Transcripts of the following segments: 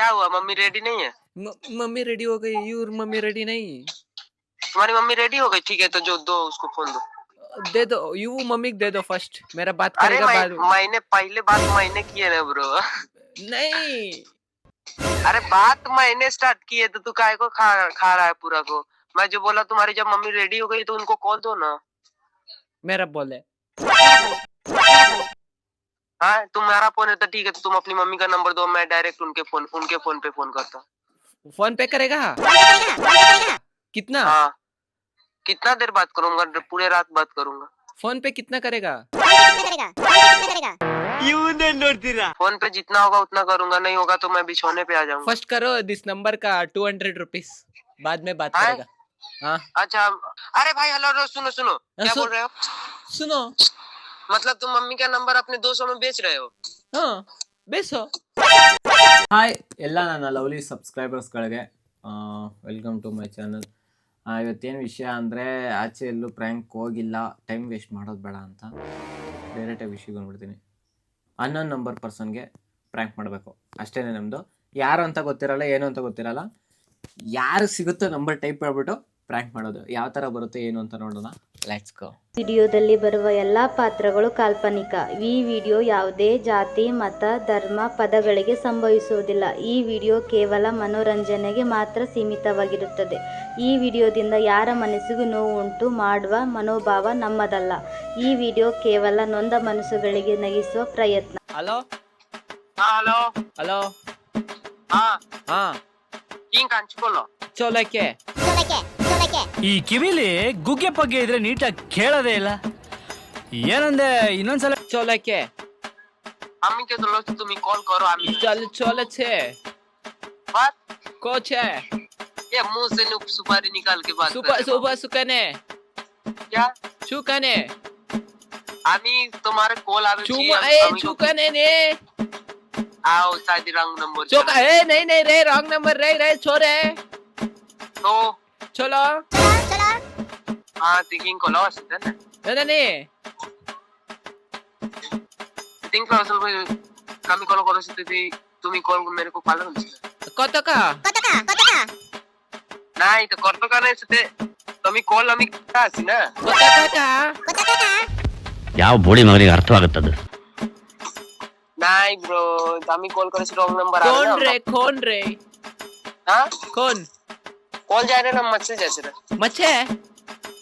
क्या हुआ? Mummy ready नहीं है? मम्मी रेडी हो गई। और मम्मी रेडी नहीं। तुम्हारी मम्मी रेडी हो गई? ठीक है तो जो दो उसको फ़ोन दो। दे दो यू मम्मी दे दो फ़र्स्ट मेरा बात करेगा बाद में। मैंने पहले बात मैंने की है ना ब्रो नहीं। अरे बात मैंने स्टार्ट की है तो तू काय को खा खा रहा है पूरा को? मैं जो बोला तुम्हारी जब मम्मी रेडी हो गई तो उनको कॉल दो ना। मेरा बोले हाँ तुम्हारा फ़ोन है तो ठीक है तो तुम अपनी मम्मी का नंबर दो मैं डायरेक्ट उनके फ़ोन उनके फ़ोन पे फ़ोन करता हूँ। फ़ोन पे करेगा? कितना? हाँ कितना देर बात करूँगा पूरे रात बात करूँगा। फ़ोन पे कितना करेगा? फ़ोन पे जितना होगा उतना करूँगा नहीं होगा तो मैं बिछोने पे आ जाऊँगा। फ़र्स्ट करो दिस नंबर का टू हंड्रेड रुपीज़ बाद में बात हाँ? करेगा। हाँ? अच्छा अरे भाई हेलो हेलो, सुनो सुनो। क्या बोल रहे हो? सुनो। मतलब तुम मम्मी का नंबर अपने दो सौ में बेच रहे हो ಹಾ ಬೇಸೋ ಹಾಯ್ ಎಲ್ಲ ನನ್ನ ಲವ್ಲಿ ಸಬ್ಸ್ಕ್ರೈಬರ್ಸ್ಗಳಿಗೆ ವೆಲ್ಕಮ್ ಟು ಮೈ ಚಾನಲ್ ಇವತ್ತೇನು ವಿಷಯ ಅಂದರೆ ಆಚೆ ಎಲ್ಲೂ ಪ್ರ್ಯಾಂಕ್ ಹೋಗಿಲ್ಲ ಟೈಮ್ ವೇಸ್ಟ್ ಮಾಡೋದು ಬೇಡ ಅಂತ ಡೈರೆಕ್ಟಾಗಿ ವಿಷಯಕ್ಕೆ ಬಂದ್ಬಿಡ್ತೀನಿ ಅನ್ನೋನ್ ನಂಬರ್ ಪರ್ಸನ್ಗೆ ಪ್ರ್ಯಾಂಕ್ ಮಾಡಬೇಕು ಅಷ್ಟೇ ನಮ್ಮದು ಯಾರು ಅಂತ ಗೊತ್ತಿರಲ್ಲ ಏನು ಅಂತ ಗೊತ್ತಿರಲ್ಲ ಯಾರು ಸಿಗುತ್ತೋ ನಂಬರ್ ಟೈಪ್ ಮಾಡ್ಬಿಟ್ಟು ಪ್ರ್ಯಾಂಕ್ ಮಾಡೋದು ಯಾವ ಥರ ಬರುತ್ತೆ ಏನು ಅಂತ ನೋಡೋಣ ಲೆಟ್ಸ್ ಗೋ ವಿಡಿಯೋದಲ್ಲಿ ಬರುವ ಎಲ್ಲ ಪಾತ್ರಗಳು ಕಾಲ್ಪನಿಕ. ಈ ವಿಡಿಯೋ ಯಾವುದೇ ಜಾತಿ ಮತ ಧರ್ಮ ಪದಗಳಿಗೆ ಸಂಭವಿಸುವುದಿಲ್ಲ. ಈ ವಿಡಿಯೋ ಕೇವಲ ಮನೋರಂಜನೆಗೆ ಮಾತ್ರ ಸೀಮಿತವಾಗಿರುತ್ತದೆ. ಈ ವಿಡಿಯೋದಿಂದ ಯಾರ ಮನಸ್ಸಿಗೂ ನೋವು ಉಂಟು ಮಾಡುವ ಮನೋಭಾವ ನಮ್ಮದಲ್ಲ. ಈ ವಿಡಿಯೋ ಕೇವಲ ನೊಂದ ಮನಸ್ಸುಗಳಿಗೆ ನಗಿಸುವ ಪ್ರಯತ್ನ. Hello hello? ಹಲೋ ಹಾ. ಹಾ. ಹಿಂಗ್ ಹಂಚ್ಕೊಳ್ಳೋ. ಚೋಲಕ್ಕೆ. ಈ ಕಿವಿಲಿ ಗುಗ್ಗೆ ಪಗ್ಗೆ ಇದ್ರೆ ನೀಟಾಗಿ ಕೇಳೋದೇ ಇಲ್ಲ ಏನಂದೆ ಇನ್ನೊಂದ್ಸಲ ಚೋಲಕ್ಕೆ अम्मी के तो लो तो तुम्हें कॉल करो अम्मी चल चोल छे बात कोच है ये मुंह से नुक सुपारी निकाल के बात सुपर कर रहे हो। सुपर सुकने क्या चुकने अम्मी तुम्हारे कॉल आवे चुमा चाहिए, ए अम्मी को- चुकने ने आओ शायद रंग नंबर चोका ए नहीं नहीं रे रॉन्ग नंबर रे रे छोरे तो चलो Ah, tingin ko lost. Ano? Ano na eh. tingin ko lang lost. Kami call koro si Titi. তুমি কল মেরে কো পালন কত কা কত কা কত কা নাই তো কত কা নাই সাথে তুমি কল আমি কাছি না কত কা কত কা ಯಾವ ಬೋಳಿ ಮಗನಿಗೆ ಅರ್ಥವಾಗುತ್ತದೆ নাই ব্রো আমি কল করেছি Kon নাম্বার kon রে কোন Kon? হ্যাঁ কোন কল যায় না মেসেজ আছে রে মছে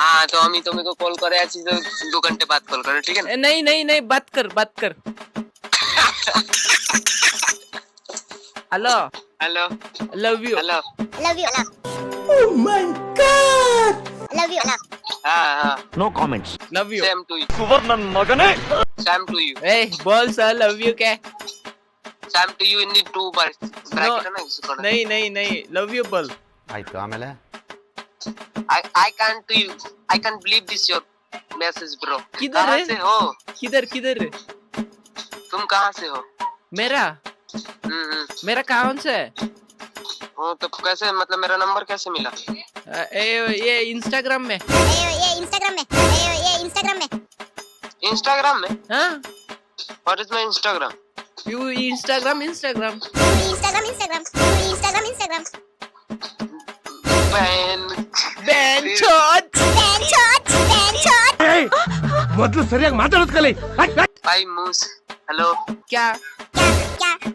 हाँ तो हम तुम्हें को कॉल करे ऐसी तो दो घंटे बाद कॉल करे ठीक है नहीं नहीं नहीं बात कर बात कर। Hello hello love you hello love you hello oh my god love you hello no comments love you same to you सुवर्णन मगने। सेम टू यू ए बोल सर लव यू क्या? Same to you into bracket ना नहीं नहीं नहीं love you बोल। भाई क्या मिला? I I can't do you. I can't believe this your message, bro. किधर कहाँ है? से हो? किधर किधर तुम कहाँ से हो? मेरा हम्म हम्म। मेरा कौन से है? तो कैसे मतलब मेरा नंबर कैसे मिला? अ, ए, ये इंस्टाग्राम में ए ये इंस्टाग्राम में? हाँ What is my Instagram? You Instagram Instagram बहन बैन छोट ಮೊದ್ಲು ಸರಿಯಾಗಿ ಮಾತಾಡೋದ್ ಕಲಿ भाई मूस हेलो क्या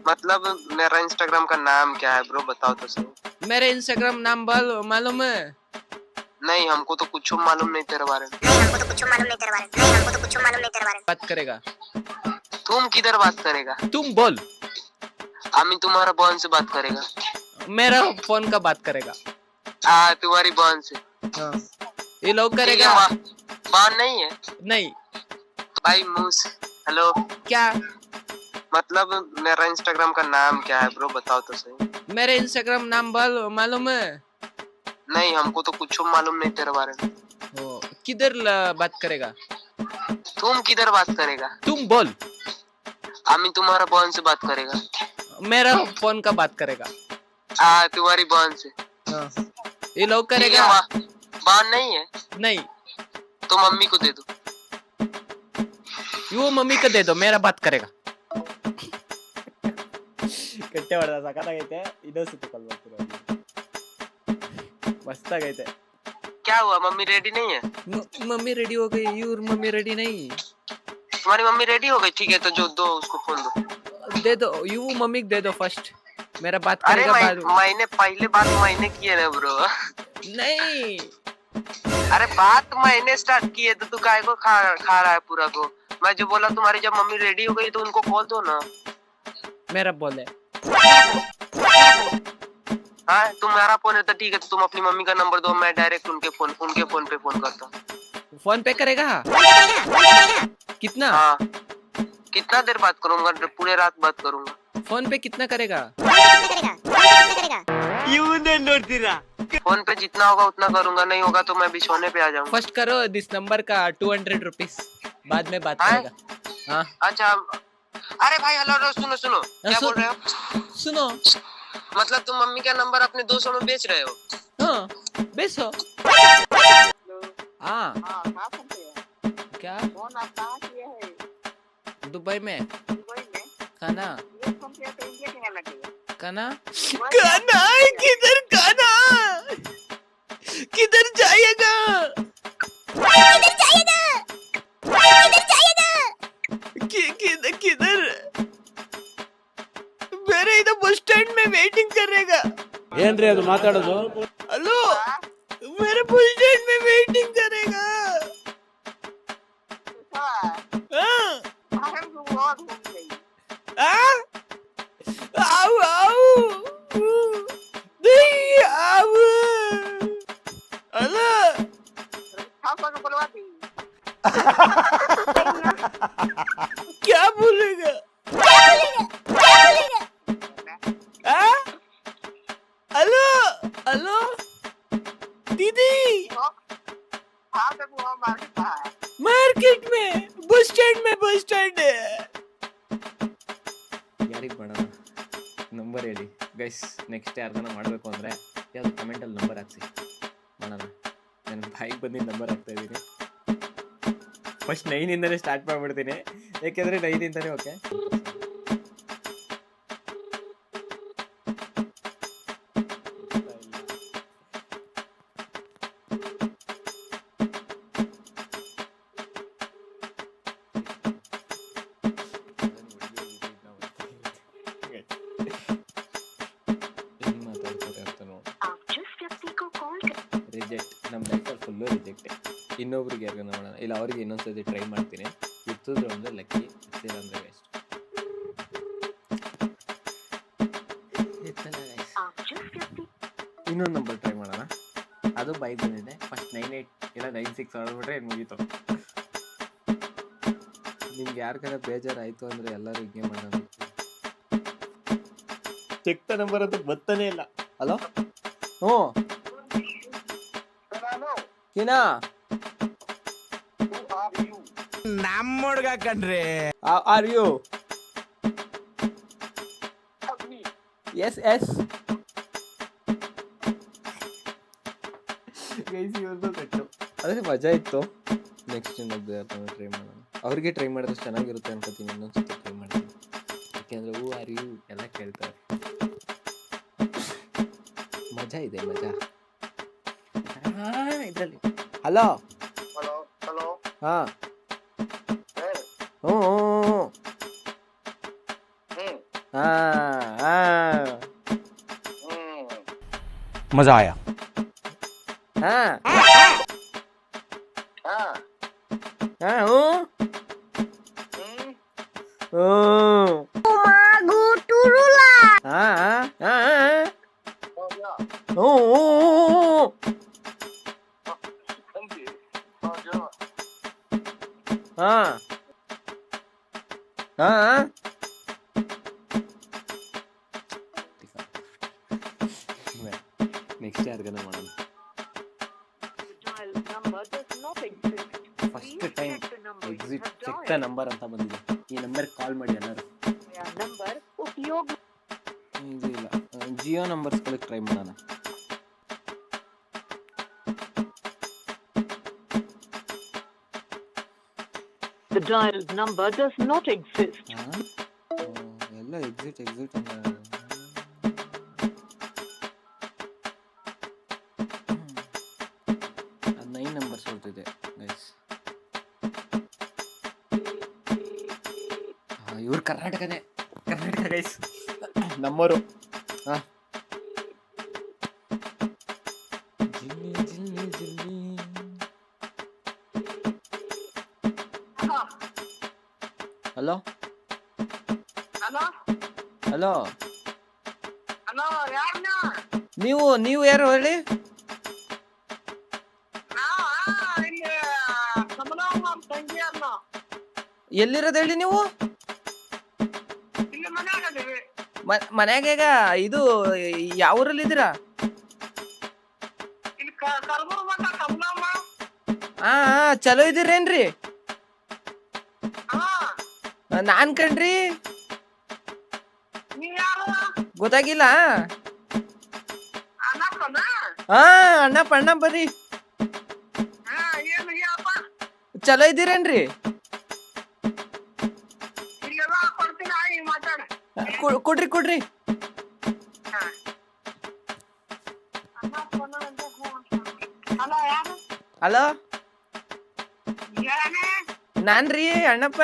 मतलब मेरा इंस्टाग्राम का नाम क्या है ब्रो बताओ तो सही मेरा इंस्टाग्राम नाम बोल मालूम है नहीं हमको तो कुछ मालूम नहीं तेरे बारे में बात करेगा तुम किधर बात करेगा तुम बोल अमी तुम्हारा बहन से बात करेगा मेरा फोन का बात करेगा हाँ तुम्हारी बहन से। हाँ। ये लोग करेगा? बहन नहीं है। नहीं। भाई मूस हेलो। क्या? मतलब मेरा इंस्टाग्राम का नाम क्या है ब्रो? बताओ तो सही। मेरा इंस्टाग्राम नाम बाल मालूम है? नहीं हमको तो कुछ मालूम नहीं तेरे बारे में। किधर बात करेगा? तुम किधर बात करेगा? तुम बोल। अमी तुम्हारा बहन से बात करेगा। मेरा फ़ोन का बात करेगा। हाँ तुम्हारी बहन से। हाँ। ये लव ठीक है, करेगा माँ- बहन नहीं है नहीं तो मम्मी को दे दो वो मम्मी को दे दो मेरा बात करेगा ಕಟ್ಟೆ ಹೊಡೆದ ಸಖತ್ತಾಗೈತೆ ಇನ್ನೊಂದ್ಸತಿ ಕಾಲ್ ಮಾಡ್ತೀನಿ ಮಸ್ತಾಗೈತೆ क्या हुआ मम्मी रेडी नहीं है मम्मी रेडी हो गई और मम्मी रेडी नहीं तुम्हारी मम्मी रेडी हो गई ठीक है तो जो दो उसको फोन दो दे दो यू मम्मी को दे दो फर्स्ट मेरा बात अरे करेगा मैं, मैंने पहले बात मैंने की है ना ब्रो। नहीं। अरे बात मैंने स्टार्ट की है तो तू काय को खा खा रहा है पूरा को। मैं जो बोला तुम्हारी जब मम्मी रेडी हो गई तो उनको कॉल दो ना। मेरा बोले हाँ। तुम्हारा फ़ोन है तो ठीक है तो तुम अपनी मम्मी का नंबर दो मैं डायरेक्ट उनके फ़ोन उनके फ़ोन पे फ़ोन करता हूँ। फ़ोन पे करेगा? कितना? हाँ। कितना देर बात करूँगा पूरे रात बात करूँगा। फ़ोन पे कितना करेगा? फ़ोन पे जितना होगा उतना करूँगा नहीं होगा तो मैं भी सोने पे आ जाऊँगा। फ़र्स्ट करो दिस नंबर का टू हंड्रेड रुपीज़ बाद में बात हाँ? करेगा। हाँ। अच्छा अरे भाई हेलो हेलो सुनो सुनो। क्या बोल रहे हो? सुनो। मतलब तुम मम्मी का नंबर अपने दोस्तों में बेच रहे हो? हाँ बेसो हाँ। क्या? दुबई में। खाना खाना खाना किधर खाना किधर जाएगा किधर जाएगा किधर किधर ಬೇರೆ ಇದು ಬಸ್ ಸ್ಟ್ಯಾಂಡ್ में वेटिंग करेगा ಏನ್ರಿ ಅದು ಮಾತಾಡೋದು paso por los gatillos. ನಾನು ಬಾಯಿಗೆ ಬಂದಿದ್ದು ನಂಬರ್ ಹಾಕ್ತಾ ಇದ್ದೀನಿ. ಫಸ್ಟ್ ನೈನಿಂದಲೇ ಸ್ಟಾರ್ಟ್ ಮಾಡಿಬಿಡ್ತೀನಿ. ಏಕೆಂದರೆ ನೈನಿಂದಲೇ ಓಕೆ ರಿಜೆಕ್ಟ್ ನಮ್ಮ ಲೈಫಲ್ಲಿ ಫುಲ್ಲು ರಿಜೆಕ್ಟ್ ಇನ್ನೊಬ್ರಿಗೆ ಯಾರಿಗಾನ ಮಾಡೋಣ ಇಲ್ಲ ಅವ್ರಿಗೆ ಇನ್ನೊಂದ್ಸತಿ ಟ್ರೈ ಮಾಡ್ತೀನಿ. ಇತ್ತಿದ್ರೆ ಅಂದರೆ ಲಕ್ಕಿ ಇತ್ತಿಲ್ಲ ಅಂದರೆ ವೇಸ್ಟ್ ಇನ್ನೊಂದು ನಂಬರ್ ಟ್ರೈ ಮಾಡೋಣ. ಅದು ಬೈಕ್ ಬಂದಿದೆ. ಫಸ್ಟ್ ನೈನ್ ಏಯ್ಟ್ ಇಲ್ಲ ನೈನ್ ಸಿಕ್ಸ್ ಹೊಡೆದ್ಬಿಟ್ರೆ ಏನು ಮುಗೀತು. ನಿಮ್ಗೆ ಯಾರಿಗಾರ ಬೇಜಾರಾಯಿತು ಅಂದರೆ ಎಲ್ಲರೂ ಹಿಂಗೆ ಮಾಡೋಣ. ಚೆಕ್ತ ನಂಬರ್ ಅದಕ್ಕೆ ಬರ್ತಾನೆ ಇಲ್ಲ. ಹಲೋ ಹ್ಞೂ ಏನಾ? ನಮ್ಮ ಹುಡ್ಗ ಕಣ್ರಿ. ಆರ್ ಯು ಎಸ್ ಎಸ್ ಅದೇ ಮಜಾ ಇತ್ತು. ನೆಕ್ಸ್ಟ್ ಇನ್ನೊಬ್ಬ ಯಾರನ್ನ ಟ್ರೈ ಮಾಡೋಣ. ಅವ್ರಿಗೆ ಟ್ರೈ ಮಾಡಿದ್ರೆ ಚೆನ್ನಾಗಿರುತ್ತೆ ಅನ್ಕೋತೀನಿ ಇನ್ನೊಂದ್ಸತಿ ಟ್ರೈ ಮಾಡ್ತೀನಿ. ಯಾಕೆಂದ್ರೆ ಹೂ ಆರ್ ಯು ಎಲ್ಲ ಕೇಳ್ತಾರೆ. ಮಜಾ ಇದೆ ಮಜಾ. ಇದರಲ್ಲಿ ಹಲೋ ಹಾ ಹ್ಞೂ ಹ್ಞೂ ಹಾ ಹಾ ಮಜಾ ಆಯಾ ಹಾ ಹಾ ಹ್ಞೂ ಹ್ಞೂ ಹಾ ಹಾ ಹ್ಞೂ ಹಾ ಹಾ ನೆಕ್ಸ್ಟ್ ಯಾರಿಗಾನ ಮಾಡೋಣ first time exit check the number ಅಂತ ಬಂದಿದೆ ಈ ನಂಬರ್ ಕಾಲ್ ಮಾಡಿ ಎಲ್ಲರೂ ಇದು ಇಲ್ಲ ಜಿಯೋ ನಂಬರ್ಸ್ಗಳಿಗೆ ಟ್ರೈ ಮಾಡೋಣ dialed number does not exist. ಎಲ್ಲ ಎಕ್ಸಿಟ್ ಎಕ್ಸಿಟ್ ಗೈಸ್ ಇವ್ರು ಕರ್ನಾಟಕನೇ, ಕರ್ನಾಟಕ ಗೈಸ್ ನಮ್ಮವರು. ಹಾಂ ಜಿಲ್ಲಿ ಜಿಲ್ಲಿ ಜಿಲ್ಲಿ. ಹಲೋ? ಹಲೋ? ಹಲೋ? ಹಲೋ ಯಾರು ನೀವು ನೀವು ಯಾರು ಹೇಳಿ? ಎಲ್ಲಿರೋದು ಹೇಳಿ ನೀವು? ಮನ್ಯಾಗ ಈಗ ಇದು ಯಾವ ಊರಲ್ಲಿ ಇದ್ದೀರಾ? ಹಾ ಚಲೋ ಇದ್ದೀರೇನ್ರಿ? ನಾನ್ ಕಣ್ರಿ. ನೀ ಯಾರು? ಗೊತ್ತಾಗಿಲ್ಲ. ಹಾ ಅಣ್ಣ ಪಣ್ಣ ಬರ್ರಿ ಚಲೋ ಇದ್ದೀರೇನ್ರಿ? ಕೊಡ್ರಿ ಕೊಡ್ರಿ. ಹಲೋ? ನಾನ್ರಿ ಅಣ್ಣಪ್ಪ.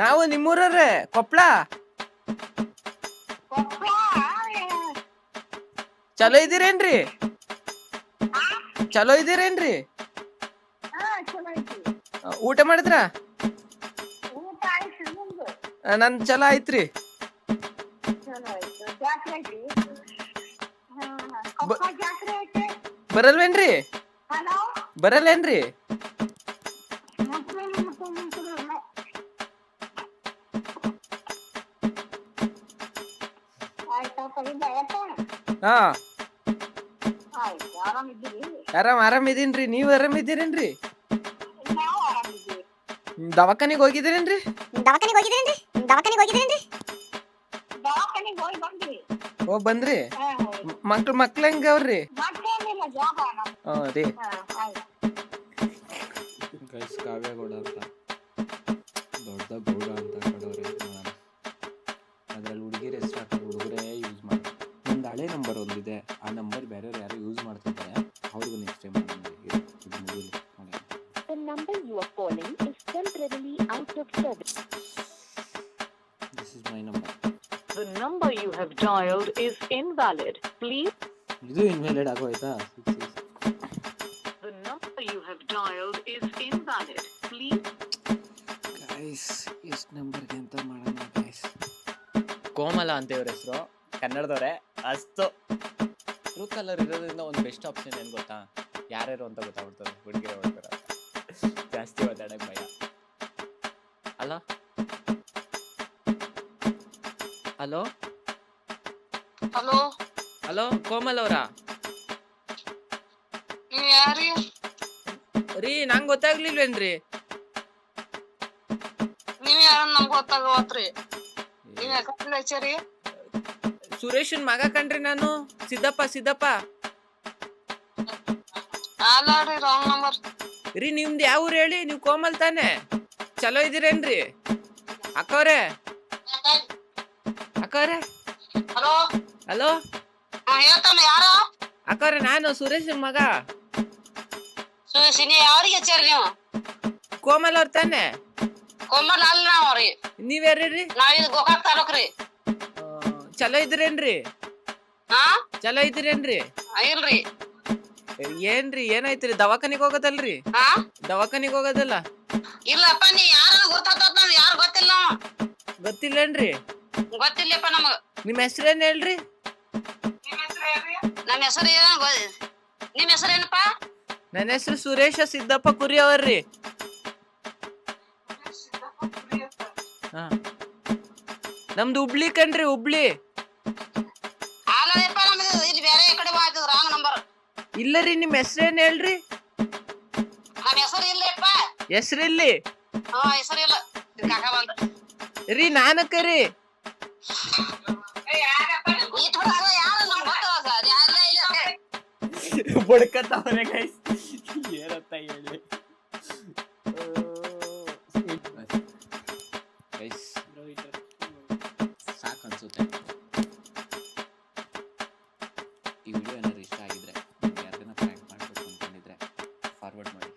ನಾವು ನಿಮ್ಮೂರವ್ರೆ. ಕೊಪ್ಪಳ ಕೊಪ್ಪ ಚಲೋ ಇದ್ದೀರೇನ್ರಿ? ಚಲೋ ಐತಿ ಊಟ ಮಾಡಿದ್ರ? ನನ್ ಚಲೋ ಆಯ್ತ್ರಿ. ಬರಲ್ವೇನ್ರಿ? ಬರಲ್ವೇನ್ರಿ ಹಾ. ಆರಾಮಿದ್ದೀರಿ? ಆರಾಮ್ ಇದೀನ್ರಿ ನೀವ್ ಆರಾಮಿದ್ದೀರೇನ್ರಿ? ನಾವು ಆರಾಮಿದ್ದೀವಿ. ದವಾಖಾನಿಗ್ ಹೋಗಿದ್ದೀರೇನ್ರಿ? ದವಾಖಾನಿಗೆ ಹೋಗಿದ್ದೀರೇನ್ರಿ? ದವಾಖಾನಿಗೆ ಹೋಗಿದ್ದೀರೇನ್ರಿ? ಓ ಬಂದ್ರಿ? ಮಕ್ಳು ಮಕ್ಳು ಹೆಂಗ ಅವ್ರಿ ರೀ. ಹಾ ಆಯ್ತು. ಗೈಸ್ ಕಾವ್ಯಗೌಡ ಅಂತ. ದೊಡ್ಡ ಗೌಡ ಅಂತ. ಹಳೆ ನಂಬರ್ ಒಂದಿದೆ ಆ ನಂಬರ್ ಬೇರೆಯವ್ರು ಯಾರು ಯೂಸ್ ಮಾಡ್ತಿದ್ದಾರೆ ಅವ್ರಿಗೂ next time The number you are calling is temporarily out of service. This is my number The number you have dialed is invalid. Please. ಇದು ಇನ್ವ್ಯಾಲಿಡ್ ಆಗೋಯ್ತಾ The number you have dialed is invalid. Please. Guys ಎಷ್ಟು ನಂಬರ್ಗೆ ಅಂತ ಮಾಡೋಣ guys ಕೋಮಲ ಅಂತ ಇವ್ರ ಹೆಸರು ಕನ್ನಡದವ್ರೆ ಅಷ್ಟು ಟ್ರೂ ಕಲರ್ ಇರೋದ್ರಿಂದ ಒಂದು ಬೆಸ್ಟ್ ಆಪ್ಷನ್ ಏನು ಗೊತ್ತಾ? ಯಾರ್ಯಾರು ಅಂತ ಗೊತ್ತಾಗ್ಬಿಡ್ತಾರೆ ಹುಡುಗಿರ ಹುಡುಗರ ಜಾಸ್ತಿ ಮಾತಾಡಕ್ ಭಯ. ಅಲ್ಲ ಹಲೋ ಹಲೋ ಹಲೋ ಕೋಮಲ್ ಅವರಾ? ನೀವ್ ಯಾರಿ? ರೀ ನಂಗೆ ಗೊತ್ತಾಗ್ಲಿಲ್ವೇನ್ರಿ? ನೀವ್ ಯಾರ ನಮ್ಗ್ ಗೊತ್ತಾಗವತ್ರಿ? ನೀವ್ ಯಾಕಂದ್ರೆ ಹಚ್ಚರಿ ಸುರೇಶನ್ ಮಗ ಕಣ್ರಿ ನಾನು. ಸಿದ್ದಪ್ಪ ಸಿದ್ದಪ್ಪ. ಅಲ್ಲಾಡ್ರಿ ರಾಂಗ್ ನಂಬರ್ ರೀ ನಿಮ್ದು ಯಾವ ಊರು ಹೇಳಿ? ನೀವು ಕೋಮಲ್ ತಾನೆ? ಚಲೋ ಇದೀರೇನ್ರಿ ಅಕ್ಕವ್ರೆ? ಅಕ್ಕವ್ರೆ? ಹಲೋ? ಹಲೋ? ಹೇಳ್ತಾನೆ ಯಾರ? ಅಕ್ಕವ್ರೆ ನಾನು ಸುರೇಶನ್ ಮಗ. ಸುರೇಶ್ ಯಾರಿಗೆ ಹಚ್ಚಾರಿ ನೀವು? ಕೋಮಲ್ ಅವ್ರ ತಾನೆ? ಕೋಮಲ್ ಅಲ್ಲ ನಾವ್ರಿ ನೀವ್ಯಾರ್ರಿ ನಾವ್ ಇದು ಗೋಕಾಕ್ ತಾಲೂಕ್ ರೀ ಚಲೋ ಇದ್ರೇನ್ರಿ? ಹಾ? ಚಲೋ ಇದ್ರೇನ್ರಿ? ಇಲ್ರಿ ಏನ್ರಿ ಏನಾಯ್ತ್ರಿ? ದವಾಖಾನಿಗ್ ಹೋಗೋದಲ್ರಿ? ಹಾ? ದವಾಖಾನಿಗ್ ಹೋಗೋದಲ್ಲ? ಇಲ್ಲಪ್ಪ ನೀ ಯಾರ ಗೊತ್ತಾಗ್ತದ ನಾವ್ ಯಾರು ಗೊತ್ತಿಲ್ಲ ನಾವ್. ಗೊತ್ತಿಲ್ಲೇನ್ರಿ? ಗೊತ್ತಿಲ್ಲಪ್ಪ ನಮಗ. ನಿಮ್ ಹೆಸ್ರೇನ್ ಹೇಳ್ರಿ? ನಮ್ ಹೆಸರು ಏನ ನಿಮ್ ಹೆಸರೇನಪ್ಪ ನನ್ನ ಹೆಸರು ಸುರೇಶ ಸಿದ್ದಪ್ಪ ಕುರಿ ಅವರ್ರಿ. ಹಾ. ನಮ್ದು ಹುಬ್ಳಿ ಕಣ್ರಿ ಹುಬ್ಳಿ. ಇಲ್ಲ ರೀ ನಿಮ್ಮ ಹೆಸ್ರೇನ್ ಹೇಳ್ರಿ? ಆ ಹೆಸರು ಇಲ್ಲಪ್ಪ ಹೆಸ್ರಿಲ್ಲಿ? ಹಾ ಹೆಸರು ಇಲ್ಲ. ಕಾಕ ಬಂದ. ರೀ ನಾನಕ್ಕ ರೀ. ಇಟ್ ಬಿಡೋದು ಯಾರು ಇಲ್ಲ. ಬಡ್ಕತ್ತವನೆ ಗೈಸ್ ಏನಂತ ಹೇಳಿ.